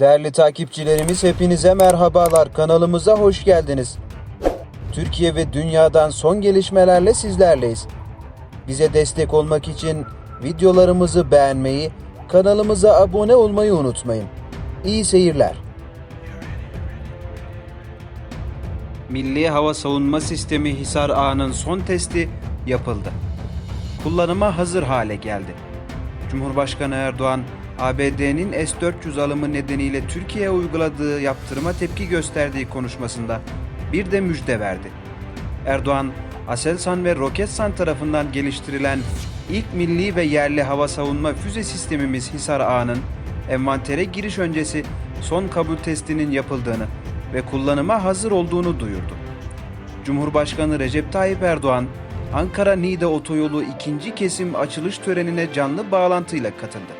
Değerli takipçilerimiz hepinize merhabalar. Kanalımıza hoş geldiniz. Türkiye ve dünyadan son gelişmelerle sizlerleyiz. Bize destek olmak için videolarımızı beğenmeyi, kanalımıza abone olmayı unutmayın. İyi seyirler. Milli Hava Savunma Sistemi Hisar Ağa'nın son testi yapıldı. Kullanıma hazır hale geldi. Cumhurbaşkanı Erdoğan, ABD'nin S-400 alımı nedeniyle Türkiye'ye uyguladığı yaptırıma tepki gösterdiği konuşmasında bir de müjde verdi. Erdoğan, Aselsan ve Roketsan tarafından geliştirilen ilk milli ve yerli hava savunma füze sistemimiz Hisar Ağa'nın envantere giriş öncesi son kabul testinin yapıldığını ve kullanıma hazır olduğunu duyurdu. Cumhurbaşkanı Recep Tayyip Erdoğan, Ankara Niğde Otoyolu ikinci kesim açılış törenine canlı bağlantıyla katıldı.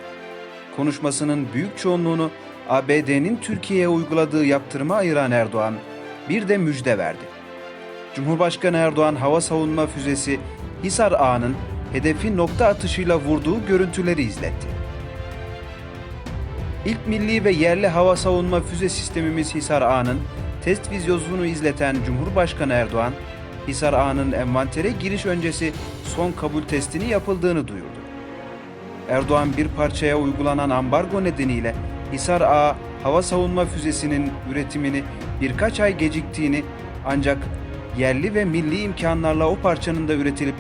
Konuşmasının büyük çoğunluğunu ABD'nin Türkiye'ye uyguladığı yaptırıma ayıran Erdoğan, bir de müjde verdi. Cumhurbaşkanı Erdoğan hava savunma füzesi Hisar Ağa'nın hedefi nokta atışıyla vurduğu görüntüleri izletti. İlk milli ve yerli hava savunma füze sistemimiz Hisar Ağa'nın test vizyosunu izleten Cumhurbaşkanı Erdoğan, Hisar Ağa'nın envantere giriş öncesi son kabul testini yapıldığını duyurdu. Erdoğan bir parçaya uygulanan ambargo nedeniyle Hisar Ağa hava savunma füzesinin üretimini birkaç ay geciktiğini ancak yerli ve milli imkanlarla o parçanın da üretilip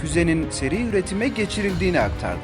füzenin seri üretime geçirildiğini aktardı.